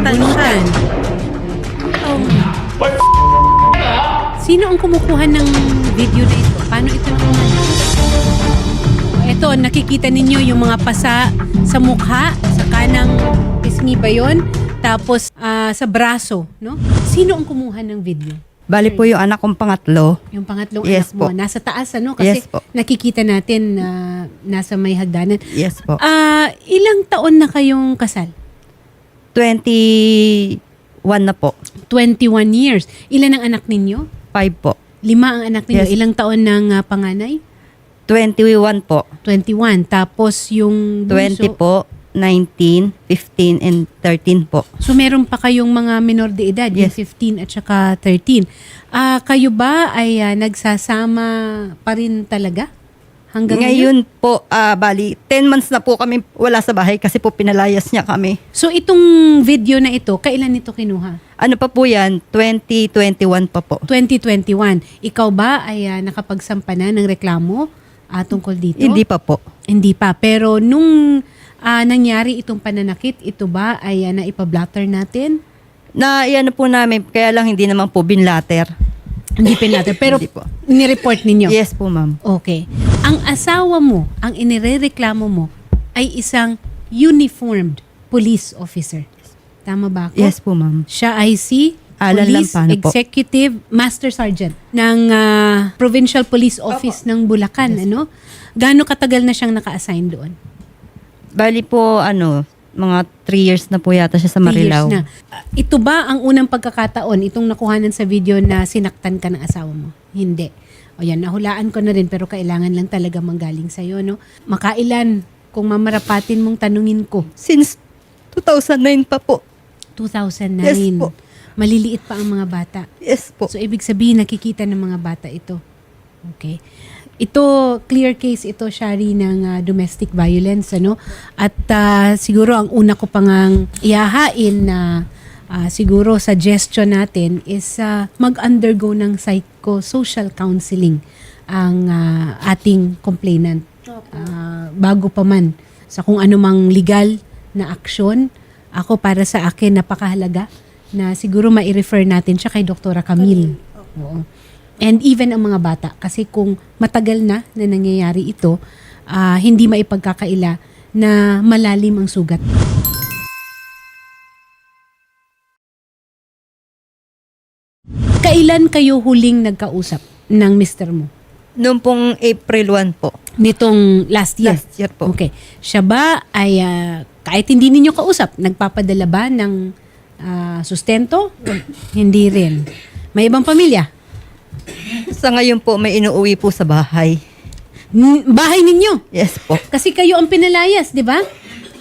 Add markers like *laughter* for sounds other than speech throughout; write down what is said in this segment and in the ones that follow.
Nabunutan siya. Oh. Sino ang kumukuha ng video na ito? Paano ito nakuha? Ito, nakikita ninyo yung mga pasa sa mukha, sa kanang pisngi ba yun? Tapos ah, sa braso, no? Sino ang kumuha ng video? Bali po yung anak kong pangatlo. Yung pangatlong Yes anak mo, po. nasa taas ano? Kasi Yes po. nakikita natin na nasa may hagdanan. Yes po. Ah, ilang taon na kayong kasal? 21 na po. 21 years. Ilan ang anak ninyo? 5 po. Lima ang anak ninyo. Yes. Ilang taon ng ah, panganay? 21 po. 21. Tapos yung 20 bunso, po. 19, 15, and 13 po. So meron pa kayong mga minor de edad, yung Yes. 15 at saka 13. Ah, kayo ba ay ah, nagsasama pa rin talaga? Hanggang ngayon? Po, ah, bali, 10 months na po kami wala sa bahay kasi po pinalayas niya kami. So itong video na ito, kailan ito kinuha? Ano pa po yan? 2021 pa po. 2021. Ikaw ba ay ah, nakapagsampa na ng reklamo ah, tungkol dito? Hindi pa po. Hindi pa. Pero nung ah, nangyari itong pananakit, ito ba ay uh, naipablatter natin? Na yan po namin, kaya lang hindi naman po binlater. Hindi pinlatter. Pero Hindi po. nireport ninyo? Yes po, ma'am. Okay. Ang asawa mo, ang inirereklamo mo, ay isang uniformed police officer. Tama ba ako? Yes po, ma'am. Siya ay si Alan Police Lampano po. Executive Master Sergeant ng ah, Provincial Police Office ng Bulacan. Ano? Gaano katagal na siyang naka-assign doon? Bali po, ano, mga 3 years na po yata siya sa Three years Marilao. na. Ah, ito ba ang unang pagkakataon, itong nakuhanan sa video na sinaktan ka ng asawa mo? Hindi. O yan, nahulaan ko na rin pero kailangan lang talaga manggaling sa'yo, no? Makailan kung mamarapatin mong tanungin ko? Since 2009 pa po. 2009. Yes po. Maliliit pa ang mga bata. Yes po. So, ibig sabihin, nakikita ng mga bata ito. Okay. Ito, clear case ito, Shari, ng ah, domestic violence, ano? At ah, siguro ang una ko pang ihahain na ah, siguro suggestion natin is ah, mag-undergo ng psychosocial counseling ang ah, ating complainant. Ah, bago pa man sa kung anumang legal na aksyon, ako para sa akin napakahalaga na siguro mai-refer natin siya kay Dr. Camille. Oo. And even ang mga bata kasi kung matagal na na nangyayari ito, ah, hindi maipagkakaila na malalim ang sugat. Kailan kayo huling nagkausap ng mister mo? Noong pong April 1 po. Nitong last year? Last year po. Okay. Siya ba ay ah, kahit hindi ninyo kausap, nagpapadala ba ng ah, sustento? hindi rin. May ibang pamilya? Sa ngayon po, may inuuwi po sa bahay. N- bahay ninyo? Yes po. Kasi kayo ang pinalayas, di ba?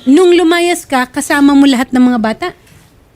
Nung lumayas ka, kasama mo lahat ng mga bata?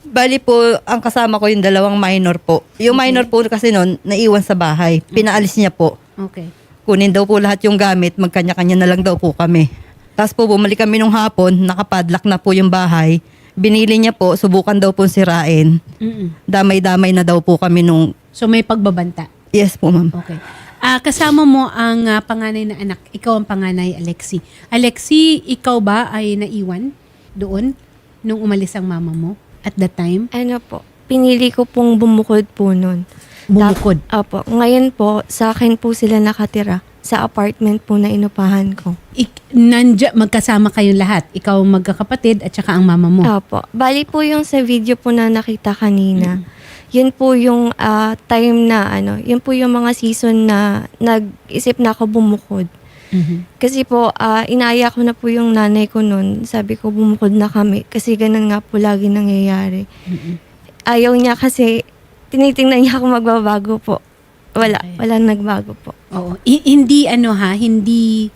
Bali po, ang kasama ko yung dalawang minor po. Yung minor po kasi noon, naiwan sa bahay. Pinaalis niya po. Okay. Kunin daw po lahat yung gamit, magkanya-kanya na lang daw po kami. Tapos po, bumalik kami nung hapon, nakapadlock na po yung bahay. Binili niya po, subukan daw po sirain. Mm-mm. Damay-damay na daw po kami nung... So may pagbabanta. Yes po, ma'am. Okay. Ah, kasama mo ang ah, panganay na anak. Ikaw ang panganay, Alexi. Alexi, ikaw ba ay naiwan doon nung umalis ang mama mo at that time? Ano po, pinili ko pong bumukod po nun. Bumukod. Tap- Opo. Ngayon po, sa akin po sila nakatira sa apartment po na inupahan ko. Ik- nandya, magkasama kayong lahat. Ikaw ang magkakapatid at saka ang mama mo. Opo. Bali po yung sa video po na nakita kanina. Yun po yung ah, time na ano, yun po yung mga season na nag-isip na ako bumukod. Mhm. Kasi po, ah, inaya ko na po yung nanay ko noon. Sabi ko, bumukod na kami. Kasi ganun nga po lagi nangyayari. Mhm. Ayaw niya kasi, tinitingnan niya ako magbabago po. Wala, Okay. wala nagbago po. Oo. I- hindi ano ha, hindi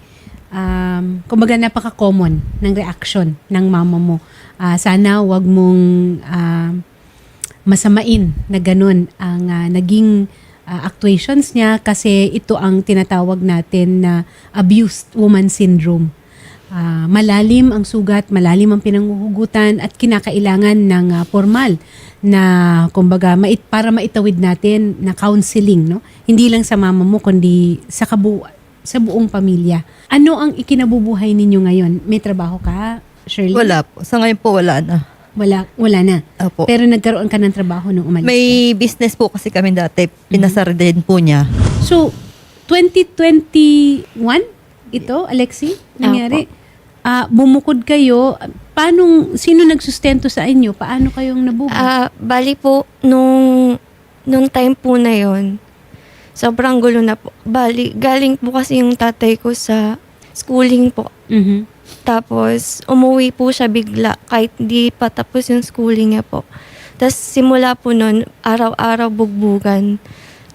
um, kumbaga napaka-common ng reaction ng mama mo. Ah, sana wag mong ah, masamain na ganun ang ah, naging ah, actuations niya kasi ito ang tinatawag natin na abused woman syndrome. Ah, malalim ang sugat, malalim ang pinanguhugutan at kinakailangan ng ah, formal na kumbaga mait para maitawid natin na counseling no. Hindi lang sa mama mo kundi sa kabu sa buong pamilya. Ano ang ikinabubuhay ninyo ngayon? May trabaho ka, Shirley? Wala po. Sa ngayon po, wala na. Wala, wala na. Opo. Pero nagkaroon ka ng trabaho nung umalis ka. May business po kasi kami dati. Pinasar din po niya. So, 2021 ito, Alexi, nangyari. Ah, bumukod kayo. Paano, sino nagsustento sa inyo? Paano kayong nabuhay? Ah, bali po, nung, nung time po na yon sobrang gulo na po. Bali, galing po kasi yung tatay ko sa schooling po. Mhm. Tapos, umuwi po siya bigla kahit di pa tapos yung schooling niya po. Tapos, simula po nun, araw-araw bugbugan.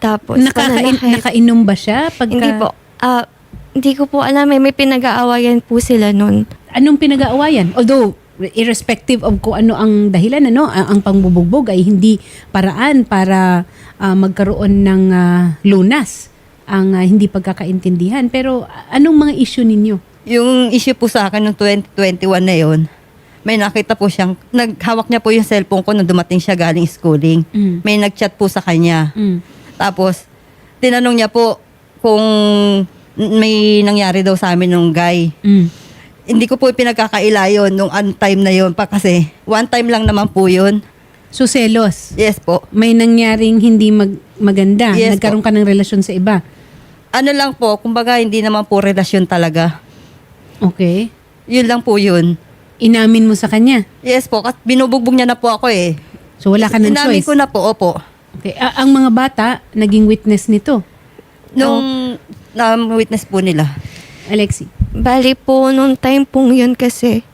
Tapos, Nakakain, nakainom ba siya? Pagka, Hindi po. Ah, hindi ko po alam. May, may pinag-aawayan po sila nun. Anong pinag-aawayan? Although, irrespective of kung ano ang dahilan, ano, ang, ang pangbubugbog ay hindi paraan para ah, magkaroon ng ah, lunas ang ah, hindi pagkakaintindihan. Pero anong mga issue ninyo? Yung issue po sa akin noong 2021 na yon, may nakita po siyang, naghawak niya po yung cellphone ko nung dumating siya galing schooling. Mm. May nagchat po sa kanya. Mm. Tapos, tinanong niya po kung may nangyari daw sa amin nung guy. Mm. Hindi ko po pinagkakaila yun nung un time na yun pa kasi one time lang naman po yun. So, selos. Yes po. May nangyaring hindi mag- maganda. Yes Nagkaroon ka ng relasyon sa iba. Ano lang po, kumbaga hindi naman po relasyon talaga. Okay. Yun lang po yun. Inamin mo sa kanya. Yes po, kasi binubugbog niya na po ako eh. So, wala ka ng Inamin choice. ko na po, opo. Okay. A- ang mga bata, naging witness nito. Nung na-witness po nila. Alexi. Bali po, nung time pong yun kasi,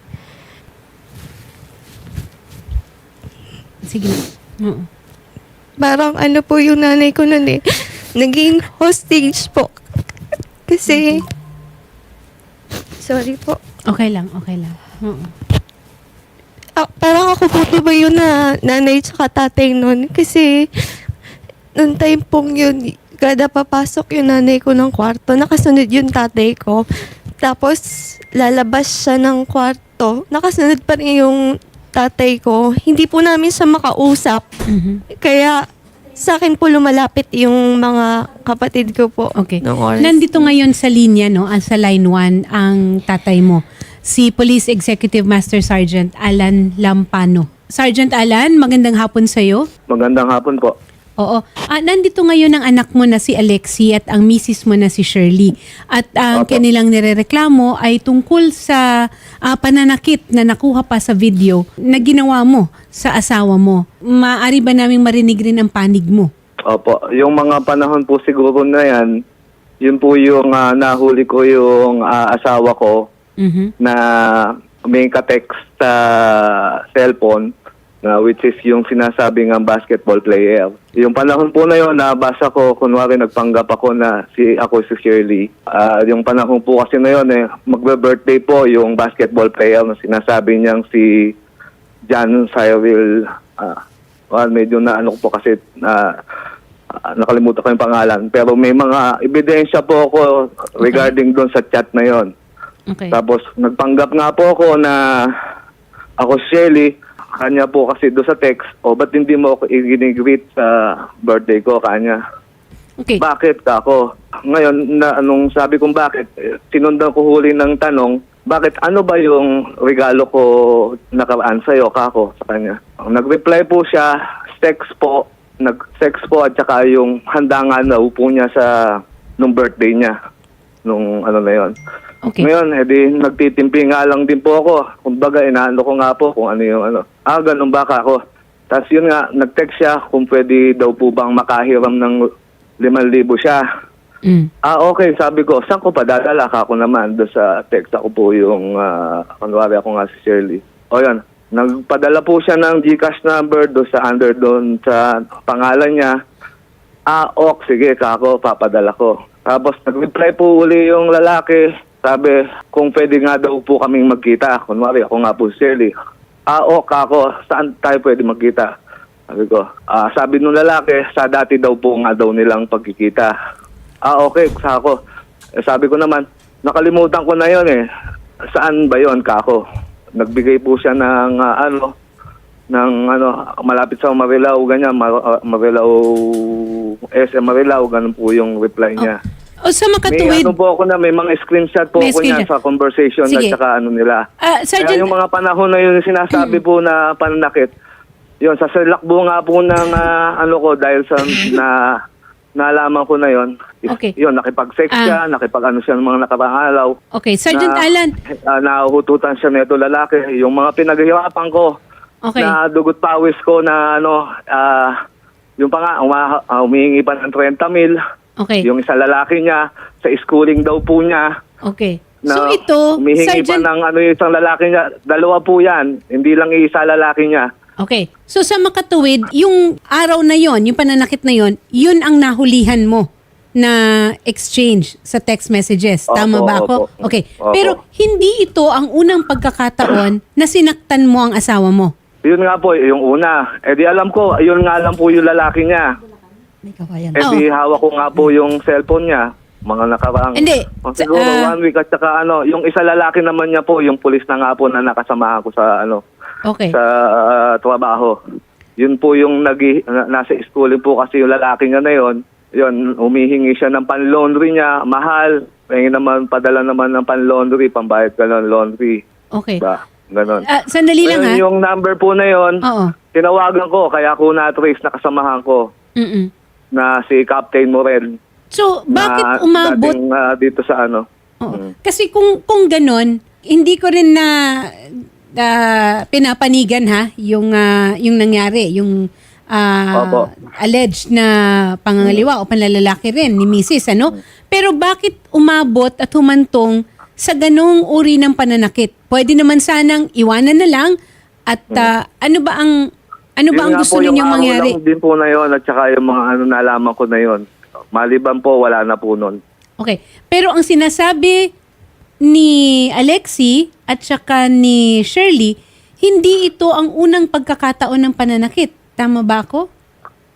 Sige. Oo. parang ano po yung nanay ko nun eh. Naging hostage po. Kasi, sorry po. Okay lang, okay lang. Oo. Ah, parang ako po ba yun na nanay tsaka tatay nun? Kasi, nung time pong yun, kada papasok yung nanay ko ng kwarto, nakasunod yung tatay ko. Tapos, lalabas siya ng kwarto, nakasunod pa rin yung tatay ko. Hindi po namin siya makausap. Mhm. Kaya, sa akin po lumalapit yung mga kapatid ko po. Okay. Nung oras. Nandito ngayon sa linya, no, ah, sa line 1, ang tatay mo, si Police Executive Master Sergeant Alan Lampano. Sergeant Alan, magandang hapon sa'yo. Magandang hapon po. Oo. Ah, nandito ngayon ang anak mo na si Alexi at ang misis mo na si Shirley. At ang Opo. kanilang nirereklamo ay tungkol sa ah, pananakit na nakuha pa sa video na ginawa mo sa asawa mo. Maari ba naming marinig rin ang panig mo? Opo, yung mga panahon po siguro na yan, yun po yung ah, nahuli ko yung ah, asawa ko Mhm. na may ka-text sa cellphone na which is yung sinasabi ng basketball player. Yung panahon po na yun, nabasa ko, kunwari nagpanggap ako na si ako si Shirley. Ah, yung panahon po kasi na yun, eh, magbe-birthday po yung basketball player na sinasabi niyang si John Cyril. Ah, well, medyo na ano po kasi na ah, nakalimutan ko yung pangalan. Pero may mga ebidensya po ako regarding doon sa chat na yon. Okay. Tapos nagpanggap nga po ako na ako si Shelly, kanya po kasi doon sa text, o ba't hindi mo ako i-greet sa birthday ko kanya? Okay. Bakit ka ako? Ngayon, na, anong sabi kong bakit, eh, sinundan ko huli ng tanong, bakit ano ba yung regalo ko nakaraan sa'yo, kako, sa kanya? Nag-reply po siya, text po, nag-text po at saka yung handa nga na upo niya sa nung birthday niya, nung ano na yon. Okay. Ngayon, edi nagtitimpi nga lang din po ako. Kumbaga, inaano ko nga po kung ano yung ano. Ah, ganun ba ka ako? Tapos yun nga, nag-text siya kung pwede daw po bang makahiram ng 5,000 siya. Mm. Ah, okay. Sabi ko, saan ko pa dadala ka ako naman? Doon sa text ako po yung, uh, kunwari ako nga si Shirley. O yun, nagpadala po siya ng Gcash number doon sa under doon sa pangalan niya. Ah, ok, sige, kako, papadala ko. Tapos nag-reply po uli yung lalaki. Sabi, kung pwede nga daw po kaming magkita. Kunwari, ako nga po si Shirley. Ah, ok, kako, saan tayo pwede magkita? Sabi ko, ah, sabi nung lalaki, sa dati daw po nga daw nilang pagkikita. Ah, okay, kako. Eh, sabi ko naman, nakalimutan ko na yon eh. Saan ba yon kako? Nagbigay po siya ng ah, ano, ng ano, malapit sa Marilao, ganyan, Mar- ah, Marilao, SM Marilao, ganun po yung reply niya. O sa May makatuwid, ano po ako na, may mga screenshot po May ako niyan sa conversation Sige. at saka ano nila. Ah, Kaya Sergeant, yung mga panahon na yun sinasabi *clears throat* po na pananakit, yun, sa salakbo nga po ng ah, ano ko dahil sa *clears throat* na nalaman ko na yun, Okay. yun, nakipag-sex Ah. siya, nakipag-ano siya ng mga nakapangalaw. okay, Sergeant na, Alan, Uh, nahuhututan siya nito lalaki. Yung mga pinaghihirapan ko, okay. na dugot pawis ko na ano, ah, yung pa nga, uma, ah, humihingi pa ng 30 mil. Okay. Yung isa lalaki niya, sa schooling daw po niya. Okay. Na so ito, humihingi Sergeant, pa ng ano yung isang lalaki niya. Dalawa po yan. Hindi lang isa lalaki niya. okay. So sa makatuwid, yung araw na yon, yung pananakit na yon, yun ang nahulihan mo na exchange sa text messages. Tama Opo, ba ako? opo. Okay. Opo. Pero hindi ito ang unang pagkakataon na sinaktan mo ang asawa mo. Yun nga po, yung una. Eh di alam ko, yun nga lang po yung lalaki niya. May kawayan. Eh di hawak ko nga po yung cellphone niya. Mga nakaraang... Hindi. Oh, siguro Ah. one week at saka ano, yung isa lalaki naman niya po, yung pulis na nga po na nakasamahan ko sa ano, Okay. sa ah, trabaho. Yun po yung nag na, nasa schooling po kasi yung lalaki niya na yon. Yun, humihingi siya ng pan-laundry niya, mahal. Ngayon naman, padala naman ng pan-laundry, pambayad ka ng laundry. Okay. Ba? Ganon. Ah, sandali lang ha. Ngayon, yung number po na yon, Oo. tinawagan ko, kaya ko na-trace na kasamahan ko Mm-mm. Na si Captain Morel. So, bakit na umabot dating, ah, dito sa ano. Oo. Kasi kung kung ganon, hindi ko rin na ah, pinapanigan ha yung ah, yung nangyari, yung Opo. alleged na pangangaliwa o panlalalaki rin ni Mrs. ano? Pero bakit umabot at humantong sa ganong uri ng pananakit? Pwede naman sanang iwanan na lang at ah, ano ba ang ano ba ang gusto yung ninyong mangyari? lang din po na yon at saka yung mga ano nalaman ko na yon. Maliban po, wala na po nun. Okay. Pero ang sinasabi ni Alexi at saka ni Shirley, hindi ito ang unang pagkakataon ng pananakit. Tama ba ako?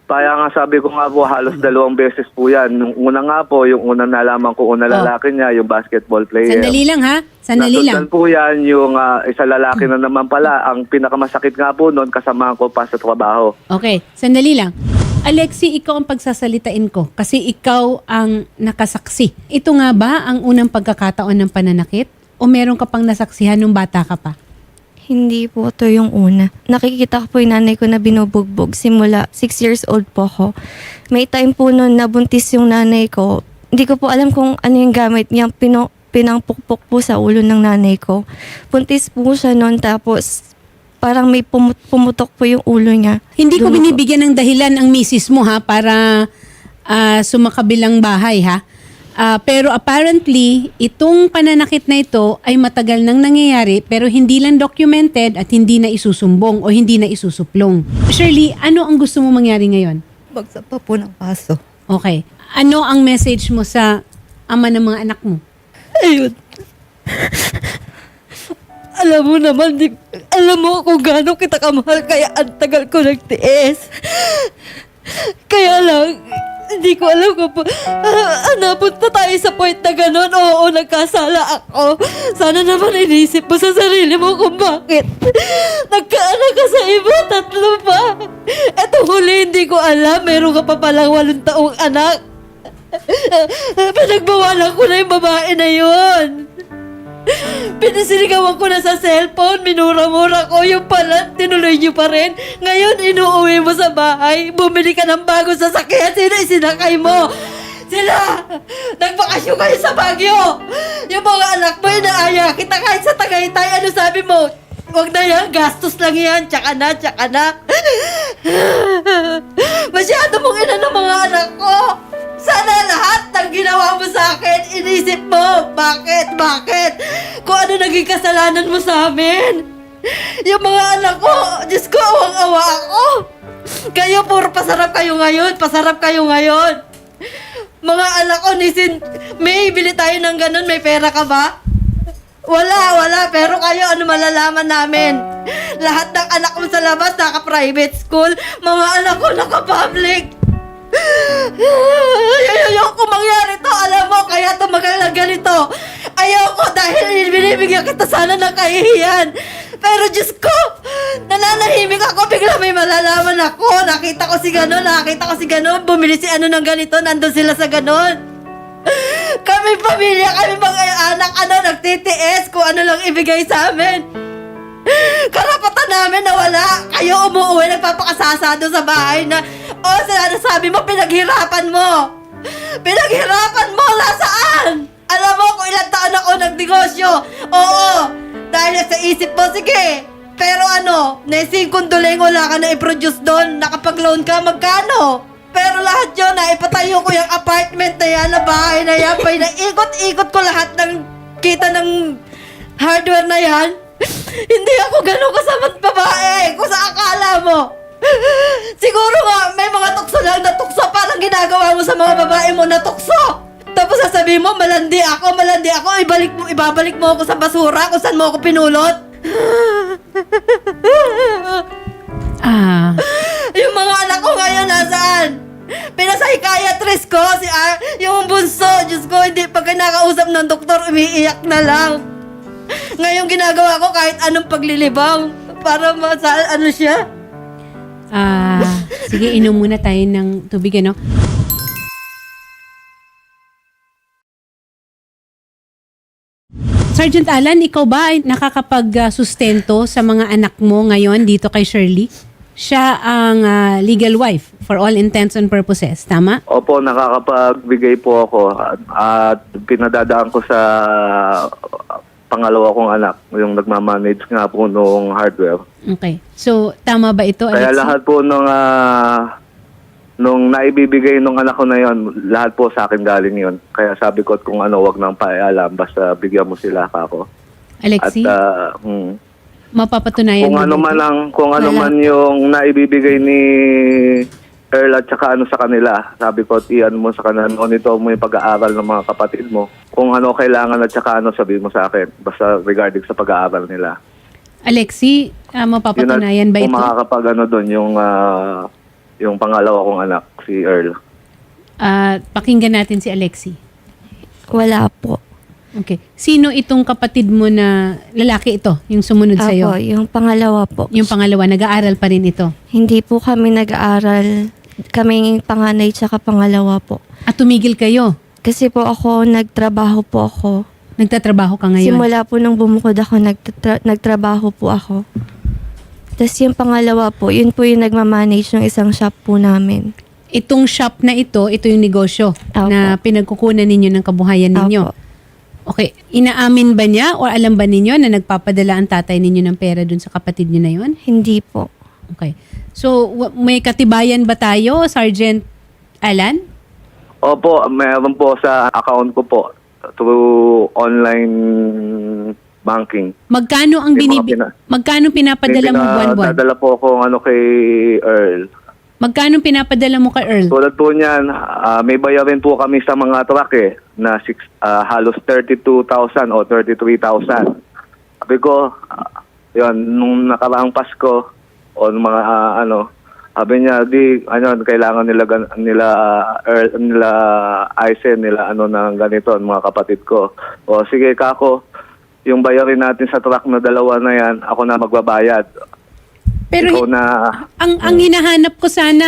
Kaya nga sabi ko nga po, halos dalawang beses po yan. Nung una nga po, yung una nalaman ko, una Oh. lalaki niya, yung basketball player. Sandali lang ha. Sandali lang. Nasundan po yan, yung ah, isa lalaki na naman pala. Ang pinakamasakit nga po noon, kasama ko pa sa trabaho. Okay. Sandali lang. Alexi, ikaw ang pagsasalitain ko kasi ikaw ang nakasaksi. Ito nga ba ang unang pagkakataon ng pananakit? O meron ka pang nasaksihan nung bata ka pa? Hindi po to yung una. Nakikita ko po yung nanay ko na binubugbog simula 6 years old po ako. May time po noon nabuntis yung nanay ko. Hindi ko po alam kung ano yung gamit niya. Pino, pinangpukpok po sa ulo ng nanay ko. Buntis po siya noon tapos parang may pumut- pumutok po yung ulo niya. Hindi ko po. binibigyan ng dahilan ang misis mo ha para ah, sumakabilang bahay ha. Ah, pero apparently, itong pananakit na ito ay matagal nang nangyayari pero hindi lang documented at hindi na isusumbong o hindi na isusuplong. Shirley, ano ang gusto mo mangyari ngayon? Bagsak pa po ng paso. Okay. Ano ang message mo sa ama ng mga anak mo? Ayun. alam mo naman, di, alam mo kung gaano kita kamahal, kaya ang tagal ko nagtiis. Kaya lang, hindi ko alam kung pa, ah, napunta tayo sa point na gano'n. Oo, nagkasala ako. Sana naman inisip mo sa sarili mo kung bakit. Nagkaanak ka sa iba, tatlo pa. Eto huli, hindi ko alam. Meron ka pa palang walong taong anak. *laughs* Pinagbawalan ko na yung babae na yun. Pinasiligawan ko na sa cellphone, minura-mura ko yung pala, tinuloy niyo pa rin. Ngayon, inuuwi mo sa bahay, bumili ka ng bagong sasakyan, sino isinakay mo? Sila! Nagbakasyon kayo sa Baguio! Yung mga anak mo, inaaya kita kahit sa Tagaytay, ano sabi mo? Huwag na yan, gastos lang yan, tsaka na, tsaka na. *laughs* Masyado mong ina ng mga anak ko. Sana lahat ng ginawa mo sa akin, inisip mo, bakit, bakit? Kung ano naging kasalanan mo sa amin. Yung mga anak ko, Diyos ko, awang-awa ako. Kayo, puro pasarap kayo ngayon, pasarap kayo ngayon. Mga anak ko, nisin, may bili tayo ng ganun, may pera ka ba? Wala, wala. Pero kayo, ano malalaman namin? Lahat ng anak mo sa labas, naka-private school. Mga anak ko, naka-public. Ayoko mangyari to, alam mo, kaya tumagal na ganito. Ayoko dahil binibigyan kita sana ng kahihiyan. Pero Diyos ko, nananahimik ako, bigla may malalaman ako. Nakita ko si ganon, nakita ko si ganon, bumili si ano ng ganito, nandun sila sa ganon. May pamilya kami mga anak, ano, nagtitiis kung ano lang ibigay sa amin. Karapatan namin na wala. Kayo umuwi, nagpapakasasado sa bahay na, o oh, sinasabi mo, pinaghirapan mo. Pinaghirapan mo, nasaan? Alam mo kung ilang taon ako nagnegosyo. Oo, dahil sa isip mo, sige. Pero ano, naising kunduling wala ka na i-produce doon. Nakapag-loan ka, magkano? Pero lahat yun, na ipatayo ko yung apartment na yan, na bahay na yan, pa ikot-ikot ko lahat ng kita ng hardware na yan. *laughs* Hindi ako ganun kasamang babae kung sa akala mo. Siguro nga, may mga tukso lang na tukso parang ginagawa mo sa mga babae mo na tukso. Tapos sasabihin mo, malandi ako, malandi ako, ibalik mo, ibabalik mo ako sa basura kung saan mo ako pinulot. *laughs* Ah, Yung mga anak ko ngayon nasaan? Pinasahikayatrist ko, si Ar, yung bunso, Diyos ko, hindi pag kinakausap ng doktor, umiiyak na lang. Ngayon ginagawa ko kahit anong paglilibang para masa ano siya. Ah, sige, inom muna tayo ng tubig, ano? Sergeant Alan, ikaw ba ay nakakapag-sustento sa mga anak mo ngayon dito kay Shirley? Siya ang ah, legal wife for all intents and purposes, tama? Opo, nakakapagbigay po ako at, at pinadadaan ko sa pangalawa kong anak, yung nagmamanage nga po nung hardware. Okay. So, tama ba ito, Kaya Alexi? lahat po nung, ah, nung naibibigay nung anak ko na yon, lahat po sa akin galing yon. Kaya sabi ko kung ano, wag nang pakialam, basta bigyan mo sila kako. At Alexi, ah, hmm, mapapatunayan kung ano dito? man ang kung ano Wala. man yung naibibigay ni Earl at saka ano sa kanila. Sabi ko, iyan mo sa kanila, monitor mo yung pag-aaral ng mga kapatid mo. Kung ano kailangan at saka ano sabihin mo sa akin. Basta regarding sa pag-aaral nila. Alexi, ah, mapapatunayan ba Kung ito? makakapag ano doon, yung, ah, yung pangalawa kong anak, si Earl. Ah, pakinggan natin si Alexi. Wala po. Okay. Sino itong kapatid mo na lalaki ito, yung sumunod sa Apo, iyo? yung pangalawa po. Yung pangalawa, nag-aaral pa rin ito. Hindi po kami nag-aaral. Kaming panganay tsaka pangalawa po. At tumigil kayo. Kasi po ako, nagtrabaho po ako. Nagtatrabaho ka ngayon. Simula po nung bumukod ako, nagtatra- nagtrabaho po ako. Tapos yung pangalawa po, yun po yung nagmamanage ng isang shop po namin. Itong shop na ito, ito yung negosyo Opo. na pinagkukunan ninyo ng kabuhayan ninyo. Opo. Okay. Inaamin ba niya o alam ba ninyo na nagpapadala ang tatay ninyo ng pera dun sa kapatid niyo na yon? Hindi po. Okay. So, may katibayan ba tayo, Sergeant Alan? Opo, meron po sa account ko po through online banking. Magkano ang binibi- pina- magkano pinapadala mo buwan-buwan? Dadala po ako ano kay Earl. Magkano pinapadala mo kay Earl? Tulad po niyan, ah, may bayarin po kami sa mga truck eh, na six, ah, halos 32,000 o 33,000. Sabi ko, ah, yun, nung nakaraang Pasko, o mga ah, ano, sabi niya, di, ano, kailangan nila, nila, ah, Earl, nila Aizen, nila ano na ganito, mga kapatid ko. O sige, kako, yung bayarin natin sa truck na dalawa na yan, ako na magbabayad. Pero Ikaw na, ang ang hinahanap ko sana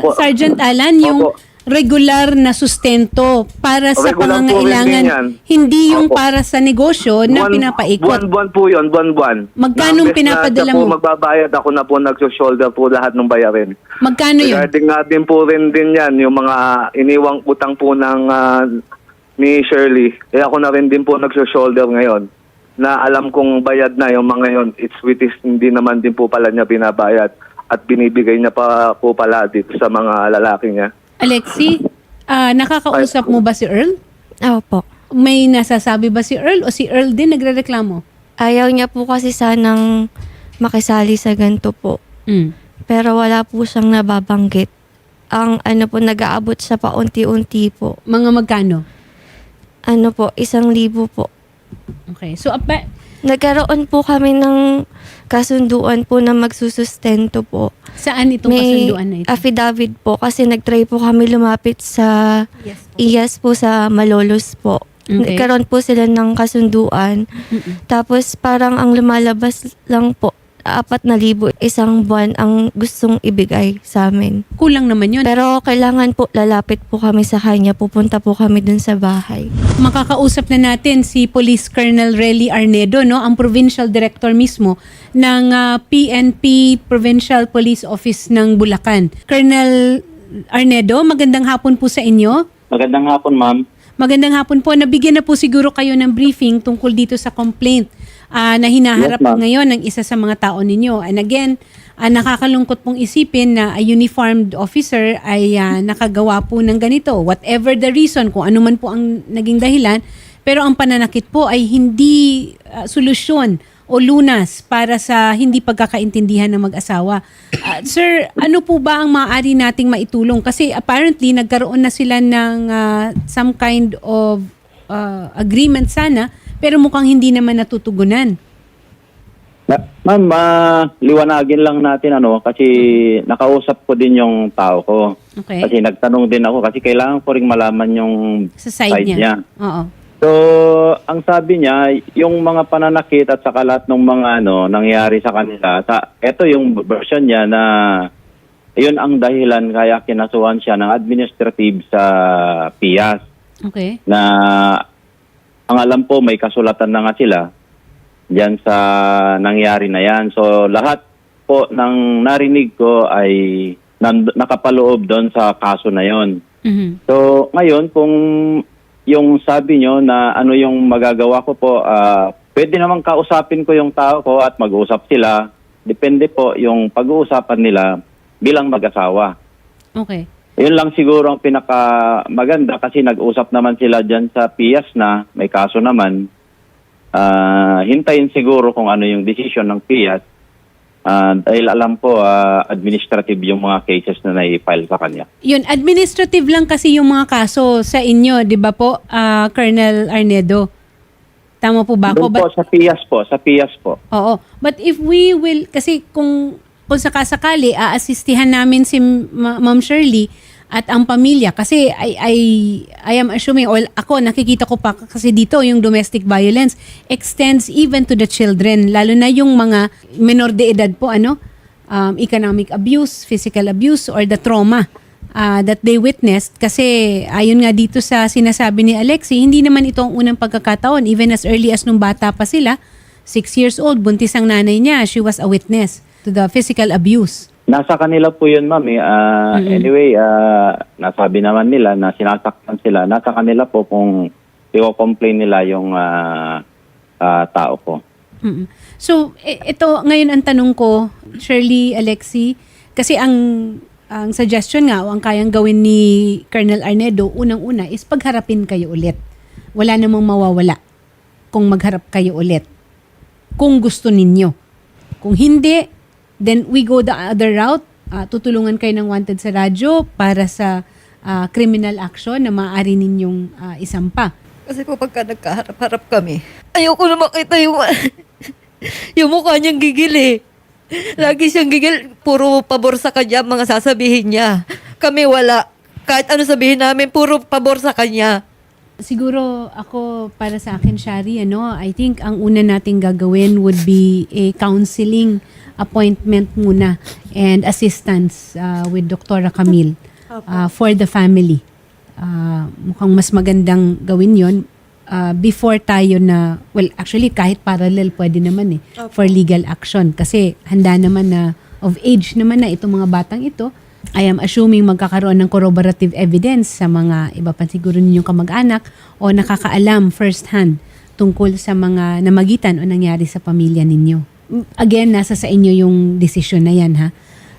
Opo. Sergeant Alan yung Opo. Regular na sustento para sa Regular pangangailangan hindi yung Opo. para sa negosyo na pinapaikot. Buwan-buwan po yun, buwan-buwan. Magkano Na, pinapadala mo? Po magbabayad ako na po nagso-shoulder po lahat ng bayarin. Magkano yun? Regarding natin po rin din yan, yung mga iniwang utang po ng ah, ni Shirley. Eh ako na rin din po nagso-shoulder ngayon na alam kong bayad na yung mga yon it's with is hindi naman din po pala niya binabayad at binibigay niya pa po pala dito sa mga lalaki niya. Alexi, ah, nakakausap mo ba si Earl? Opo. May nasasabi ba si Earl o si Earl din nagrereklamo? Ayaw niya po kasi sanang makisali sa ganito po. Mm. Pero wala po siyang nababanggit. Ang ano po, nag-aabot siya pa unti-unti po. Mga magkano? Ano po, isang libo po. Okay. So, apa, Nagkaroon po kami ng kasunduan po na magsusustento po. saan itong kasunduan na ito? affidavit po kasi nagtry po kami lumapit sa Yes. IAS po sa Malolos po. Okay. Nagkaroon po sila ng kasunduan. Mm-mm. Tapos parang ang lumalabas lang po, apat na libo isang buwan ang gustong ibigay sa amin. Kulang naman yun. Pero kailangan po lalapit po kami sa kanya. Pupunta po kami dun sa bahay. Makakausap na natin si Police Colonel Relly Arnedo, no, ang provincial director mismo ng ah, PNP Provincial Police Office ng Bulacan. Colonel Arnedo, magandang hapon po sa inyo. Magandang hapon, ma'am. Magandang hapon po. Nabigyan na po siguro kayo ng briefing tungkol dito sa complaint ah, na hinaharap Yes, ngayon ng isa sa mga tao ninyo. And again, ah, nakakalungkot pong isipin na a uniformed officer ay ah, nakagawa po ng ganito. Whatever the reason, kung ano man po ang naging dahilan, pero ang pananakit po ay hindi ah, solusyon o lunas para sa hindi pagkakaintindihan ng mag-asawa. Ah, sir, ano po ba ang maaari nating maitulong? Kasi apparently nagkaroon na sila ng ah, some kind of ah, agreement sana, pero mukhang hindi naman natutugunan. Ma- ma'am, ah, liwanagin lang natin ano kasi nakausap ko din yung tao ko. Okay? Kasi nagtanong din ako kasi kailangan ko ring malaman yung sa side, side niya. niya. Oo. So, ang sabi niya, yung mga pananakit at saka lahat ng mga ano nangyari sa kanila, sa ito yung version niya na yun ang dahilan kaya kinasuhan siya ng administrative sa PIAS Okay. na ang alam po may kasulatan na nga sila diyan sa nangyari na yan. So lahat po ng narinig ko ay nand- nakapaloob doon sa kaso na yon. Mhm. So ngayon kung yung sabi nyo na ano yung magagawa ko po, ah, pwede naman kausapin ko yung tao ko at mag-usap sila. Depende po yung pag-uusapan nila bilang mag-asawa. Okay. Yun lang siguro ang pinaka maganda kasi nag-usap naman sila dyan sa PIAS na may kaso naman. Ah, hintayin siguro kung ano yung decision ng PIAS. Ah, dahil alam po ah, administrative yung mga cases na nai-file sa kanya. Yun, administrative lang kasi yung mga kaso sa inyo, di ba po, ah, Colonel Arnedo? Tama po ba ako? Doon po But- sa PIAS po, sa PIAS po. Oo. But if we will, kasi kung, kung sakasakali, aasistihan namin si Ma- Ma'am Shirley at ang pamilya. Kasi I, I, I am assuming, or ako nakikita ko pa kasi dito yung domestic violence extends even to the children, lalo na yung mga menor de edad po, ano, um, economic abuse, physical abuse, or the trauma ah, that they witnessed. Kasi ayon nga dito sa sinasabi ni Alexi, hindi naman ito ang unang pagkakataon. Even as early as nung bata pa sila, six years old, buntis ang nanay niya, she was a witness to the physical abuse. Nasa kanila po yun, ma'am. eh. Ah, Anyway, ah, nasabi naman nila na sinasaktan sila. Nasa kanila po kung i-complain nila yung ah, ah, tao ko. Mm-mm. So, i- ito ngayon ang tanong ko, Shirley, Alexi, kasi ang ang suggestion nga o ang kayang gawin ni Colonel Arnedo, unang-una is pagharapin kayo ulit. Wala namang mawawala kung magharap kayo ulit. Kung gusto ninyo. Kung hindi, then we go the other route. Ah, tutulungan kayo ng wanted sa radyo para sa ah, criminal action na maaari ninyong ah, isampa. Kasi po pagka nagkaharap-harap kami, ayoko na makita yung, *laughs* yung mukha niyang gigil eh. Lagi siyang gigil, puro pabor sa kanya mga sasabihin niya. Kami wala. Kahit ano sabihin namin, puro pabor sa kanya. Siguro ako para sa akin, Shari, ano, I think ang una nating gagawin would be a counseling appointment muna and assistance uh, with Dr. Camille uh, for the family. Uh, mukhang mas magandang gawin yon uh, before tayo na, well, actually kahit parallel pwede naman eh, for legal action. Kasi handa naman na, of age naman na itong mga batang ito, I am assuming magkakaroon ng corroborative evidence sa mga iba pa siguro ninyong kamag-anak o nakakaalam firsthand tungkol sa mga namagitan o nangyari sa pamilya ninyo. Again, nasa sa inyo yung decision na yan ha.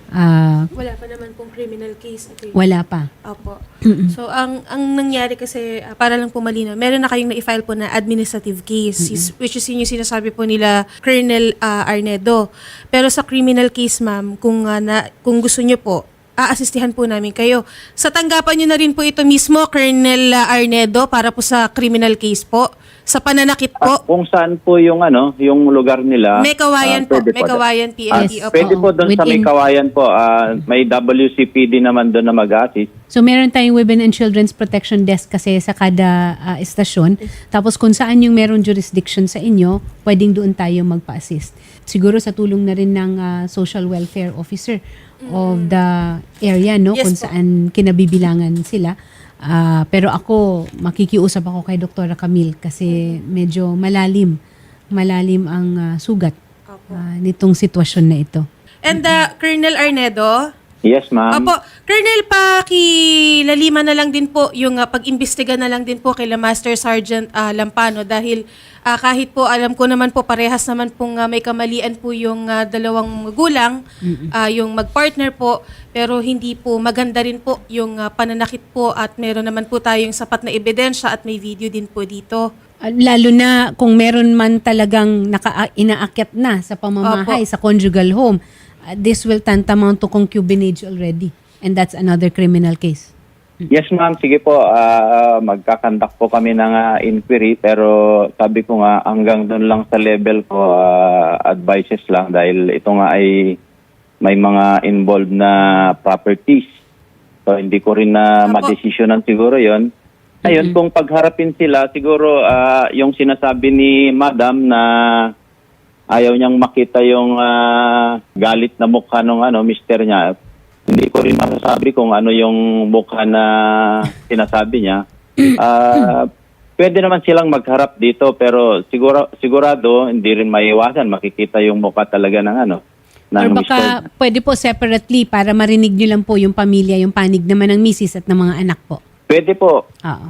Ah, Wala pa naman pong criminal case. Ate. wala pa. Opo. So, ang ang nangyari kasi, ah, para lang po malinaw, meron na kayong na-file po na administrative case, is- which is yun yung sinasabi po nila Colonel ah, Arnedo. Pero sa criminal case, ma'am, kung, ah, na, kung gusto nyo po, aasistihan po namin kayo. Sa tanggapan nyo na rin po ito mismo, Colonel ah, Arnedo, para po sa criminal case po. Sa pananakit Ah, po, kung saan po yung ano, yung lugar nila. May Kawayan ah, po. May po. Kawayan, PNP. Ah, Opo. pwede po doon sa may kawayan po. ah, may WCPD naman doon na mag-assist. So meron tayong Women and Children's Protection Desk kasi sa kada ah, estasyon. Tapos kung saan yung meron jurisdiction sa inyo, pwedeng doon tayo magpa-assist. Siguro sa tulong na rin ng ah, social welfare officer of the area, no? Yes kung po. saan kinabibilangan sila. Ah, pero ako, makikiusap ako kay Dr. Camille kasi medyo malalim. Malalim ang ah, sugat ah, nitong sitwasyon na ito. And uh, Colonel Arnedo, Yes, ma'am. Opo, Colonel, pakilalima na lang din po yung uh, pag-imbestiga na lang din po kay Master Sergeant ah, Lampano dahil ah, kahit po alam ko naman po parehas naman pong ah, may kamalian po yung ah, dalawang magulang, ah, yung mag-partner po, pero hindi po maganda rin po yung ah, pananakit po at meron naman po tayong sapat na ebidensya at may video din po dito. Lalo na kung meron man talagang naka, inaakyat na sa pamamahay, Opo. sa conjugal home, this will tantamount to concubinage already. And that's another criminal case. Yes, ma'am. Sige po. ah magkakandak po kami ng ah, inquiry pero sabi ko nga hanggang doon lang sa level ko ah, advices lang dahil ito nga ay may mga involved na properties. So hindi ko rin na Apo. madesisyonan siguro 'yon. Ayun, kung pagharapin sila, siguro ah, yung sinasabi ni Madam na ayaw niyang makita yung ah, galit na mukha ng ano, mister niya. Hindi ko rin masasabi kung ano yung mukha na sinasabi niya. *clears throat* Ah, pwede naman silang magharap dito pero siguro sigurado hindi rin maiwasan makikita yung mukha talaga ng ano ng Or baka mister. pwede po separately para marinig nyo lang po yung pamilya, yung panig naman ng misis at ng mga anak po. Pwede po. Oo.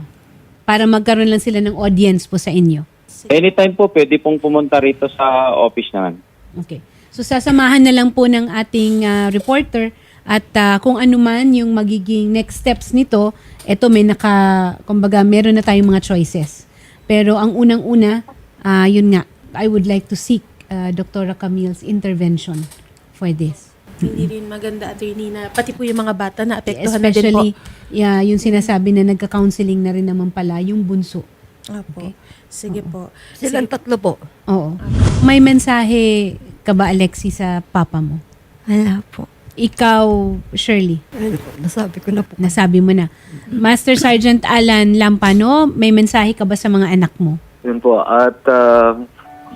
Para magkaroon lang sila ng audience po sa inyo. Anytime po pwede pong pumunta rito sa office naman. Okay. So sasamahan na lang po ng ating ah, reporter at ah, kung ano man yung magiging next steps nito, eto may naka, kumbaga meron na tayong mga choices. Pero ang unang-una, ah, yun nga, I would like to seek ah, Dr. Camille's intervention for this. Hindi rin maganda, attorney, na pati po yung mga bata na apektuhan na din po. Especially, yeah, yung sinasabi na nagka-counseling na rin naman pala, yung bunso. Opo. Sige po. Silang tatlo po. Oo. May mensahe ka ba, Alexi, sa papa mo? Wala po. Ikaw, Shirley, Ayun po, nasabi ko na po. nasabi mo na. Master Sergeant Alan Lampano, may mensahe ka ba sa mga anak mo? Yun po. At ah,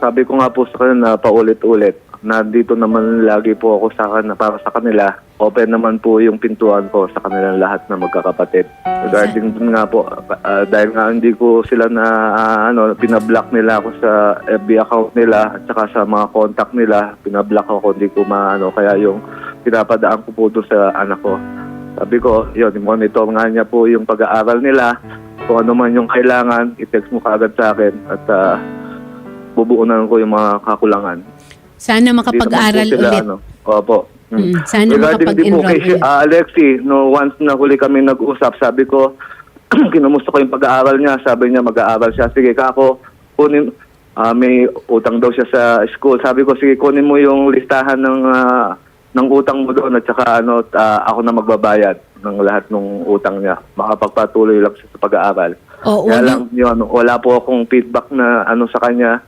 sabi ko nga po sa kanila na paulit-ulit na dito naman lagi po ako sa kanila, para sa kanila. Open naman po yung pintuan ko sa kanilang lahat na magkakapatid. Regarding dun nga po, ah, dahil nga hindi ko sila na ah, ano, pinablock nila ako sa FB account nila at saka sa mga contact nila, pinablock ako, hindi ko maano. Kaya yung pinapadaan ko po doon sa anak ko. Sabi ko, yun, monitor nga niya po yung pag-aaral nila. Kung ano man yung kailangan, i-text mo kaagad sa akin at uh, bubuunan ko yung mga kakulangan. Sana makapag-aral sila, ulit. Ano, opo. Mm. Mm, sana Regarding makapag-enroll ulit. ah, Alexi, no, once na huli kami nag-usap, sabi ko, *clears throat* kinumusta ko yung pag-aaral niya. Sabi niya, mag-aaral siya. Sige, kako, kunin, ah, may utang daw siya sa school. Sabi ko, sige, kunin mo yung listahan ng ah, ng utang mo doon at saka ano, ah, ako na magbabayad ng lahat ng utang niya. Makapagpatuloy lang siya sa pag-aaral. Oo, Kaya lang, yun, wala po akong feedback na ano sa kanya.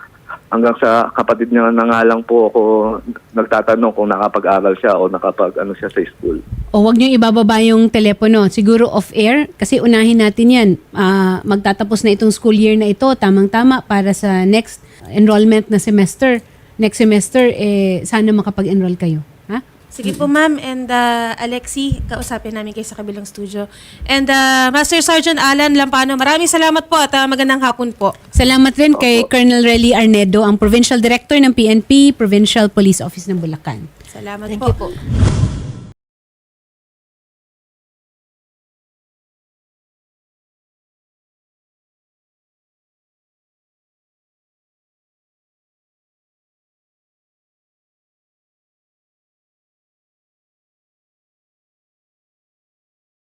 Hanggang sa kapatid niya na nga lang po ako nagtatanong kung nakapag-aral siya o nakapag ano siya sa school. O wag niyo ibababa yung telepono. Siguro off-air kasi unahin natin yan. Ah, magtatapos na itong school year na ito, tamang-tama para sa next enrollment na semester. Next semester, eh, sana makapag-enroll kayo. Sige po ma'am and uh, Alexi, kausapin namin kayo sa kabilang studio. And uh, Master Sergeant Alan Lampano, maraming salamat po at uh, magandang hapon po. Salamat rin kay Colonel Relly Arnedo, ang Provincial Director ng PNP, Provincial Police Office ng Bulacan. Salamat Thank po. you po.